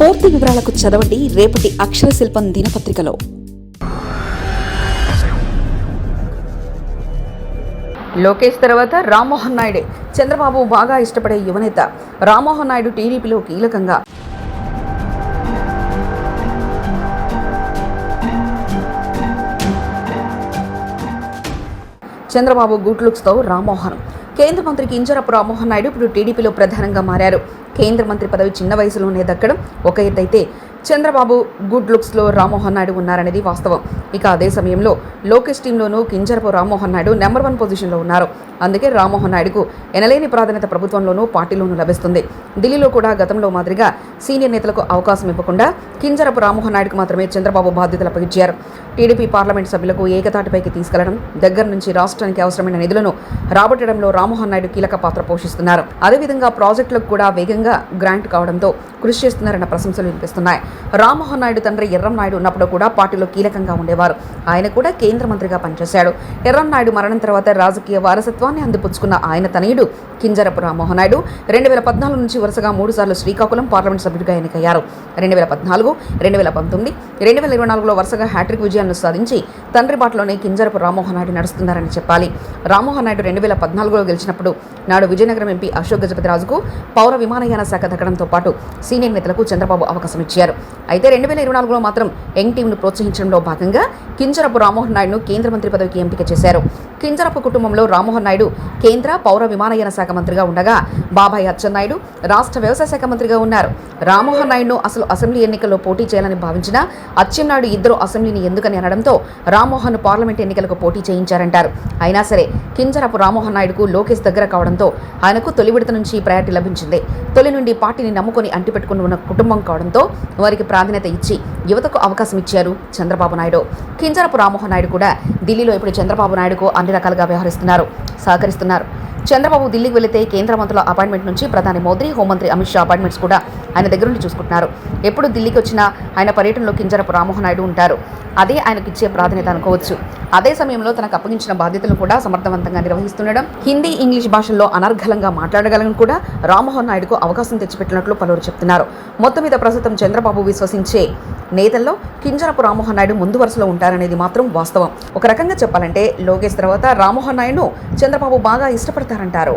పూర్తి వివరాలకు చదవండి రేపటి అక్షర శిల్పం దినపత్రికలో. లోకేష్ తర్వాత రామ్మోహన్ నాయుడే. చంద్రబాబు బాగా ఇష్టపడే యువనేత. రామ్మోహన్ నాయుడు టీడీపీలో కీలకంగా. చంద్రబాబు గుడ్ లుక్స్తో రామ్మోహన్. కేంద్ర మంత్రి కింజరపు రామ్మోహన్ నాయుడు ఇప్పుడు టీడీపీలో ప్రధానంగా మారారు. కేంద్ర మంత్రి పదవి చిన్న వయసులోనే దక్కడం ఒక ఎత్తైతే చంద్రబాబు గుడ్ లుక్స్లో రామ్మోహన్ నాయుడు ఉన్నారనేది వాస్తవం. ఇక అదే సమయంలో లోకేష్ టీంలోనూ కింజరపు రామ్మోహన్ నాయుడు నెంబర్ వన్ పొజిషన్లో ఉన్నారు. అందుకే రామ్మోహన్ నాయుడుకు ఎనలేని ప్రాధాన్యత ప్రభుత్వంలోనూ పార్టీలోనూ లభిస్తుంది. ఢిల్లీలో కూడా గతంలో మాదిరిగా సీనియర్ నేతలకు అవకాశం ఇవ్వకుండా కింజరపు రామ్మోహన్ నాయుడుకు మాత్రమే చంద్రబాబు బాధ్యతలు అప్పగించారు టీడీపీ పార్లమెంట్ సభ్యులకు ఏకతాటిపైకి తీసుకెళ్ళడం దగ్గర నుంచి రాష్ట్రానికి అవసరమైన నిధులను రాబట్టడంలో రామ్మోహన్ నాయుడు కీలక పాత్ర పోషిస్తున్నారు. అదేవిధంగా ప్రాజెక్టులకు కూడా వేగంగా గ్రాంట్ కావడంతో కృషి చేస్తున్నారన్న ప్రశంసలు వినిపిస్తున్నాయి. రామ్మోహన్ నాయుడు తండ్రి ఎర్రం నాయుడు ఉన్నప్పుడు కూడా పార్టీలో కీలకంగా ఉండేవారు. ఆయన కూడా కేంద్ర మంత్రిగా పనిచేశాడు. ఎర్రం నాయుడు మరణం తర్వాత రాజకీయ వారసత్వాన్ని అందిపుచ్చుకున్న ఆయన తనయుడు కింజరపు రామ్మోహన్ నాయుడు రెండు వేల పద్నాలుగు నుంచి వరుసగా మూడుసార్లు శ్రీకాకుళం పార్లమెంట్ సభ్యుడిగా ఎన్నికయ్యారు. రెండు వేల పద్నాలుగు రెండు వేల పంతొమ్మిది రెండు వేల ఇరవై నాలుగులో వరుసగా హ్యాట్రిక్ విజయాలను సాధించి తండ్రి బాటలోనే కింజరపు రామ్మోహన్ నాయుడు నడుస్తున్నారని చెప్పాలి. రామ్మోహన్ నాయుడు రెండు వేల పద్నాలుగులో గెలిచినప్పుడు నాడు విజయనగరం ఎంపీ అశోక్ గజపతిరాజుకు పౌర విమానయాన శాఖ దక్కడంతో పాటు సీనియర్ నేతలకు చంద్రబాబు అవకాశం ఇచ్చారు. అయితే రెండు వేల ఇరవై నాలుగులో మాత్రం యంగ్ టీంను ప్రోత్సహించడంలో భాగంగా కింజరపు రామ్మోహన్ నాయుడును కేంద్ర మంత్రి పదవికి ఎంపిక చేశారు. కింజరపు కుటుంబంలో రామ్మోహన్ నాయుడు కేంద్ర పౌర విమానయాన శాఖ మంత్రిగా ఉండగా బాబాయ్ అచ్చెన్నాయుడు రాష్ట్ర వ్యవసాయ శాఖ మంత్రిగా ఉన్నారు. రామ్మోహన్ నాయుడును అసలు అసెంబ్లీ ఎన్నికల్లో పోటీ చేయాలని భావించిన అచ్చెన్నాయుడు ఇద్దరు అసెంబ్లీని ఎందుకని అనడంతో రామ్మోహన్ పార్లమెంట్ ఎన్నికలకు పోటీ చేయించారంటారు. అయినా సరే కింజరపు రామ్మోహన్ నాయుడుకు లోకేష్ దగ్గర కావడంతో ఆయనకు తొలి విడత నుంచి ప్రయారిటీ లభించింది. తొలి నుండి పార్టీని నమ్ముకొని అంటిపెట్టుకుని ఉన్న కుటుంబం కావడంతో వారికి ప్రాధాన్యత ఇచ్చి యువతకు అవకాశం ఇచ్చారు చంద్రబాబు నాయుడు. కింజరపు రామ్మోహన్ నాయుడు కూడా ఢిల్లీలో ఇప్పుడు చంద్రబాబు నాయుడుకు అన్ని రకాలుగా వ్యవహరిస్తున్నారు సహకరిస్తున్నారు. చంద్రబాబు ఢిల్లీకి వెళితే కేంద్ర మంత్రుల అపాయింట్మెంట్ నుంచి ప్రధాని మోదీ హోంమంత్రి అమిత్ షా అపాయింట్మెంట్స్ కూడా ఆయన దగ్గర నుండి చూసుకుంటున్నారు. ఎప్పుడు ఢిల్లీకి వచ్చినా ఆయన పర్యటనలో కింజరపు రామ్మోహన్ నాయుడు ఉంటారు. అదే ఆయనకు ఇచ్చే ప్రాధాన్యత అనుకోవచ్చు. అదే సమయంలో తనకు అప్పగించిన బాధ్యతలను కూడా సమర్థవంతంగా నిర్వహిస్తుండడం హిందీ ఇంగ్లీష్ భాషల్లో అనర్గళంగా మాట్లాడగలను కూడా రామ్మోహన్ నాయుడుకు అవకాశం తెచ్చిపెట్టినట్లు పలువురు చెప్తున్నారు. మొత్తం మీద ప్రస్తుతం చంద్రబాబు విశ్వసించే నేతల్లో కింజరపు రామ్మోహన్ నాయుడు ముందు వరుసలో ఉంటారనేది మాత్రం వాస్తవం. ఒక రకంగా చెప్పాలంటే లోకేష్ తర్వాత రామ్మోహన్ నాయుడును చంద్రబాబు బాగా ఇష్టపడతారంటారు.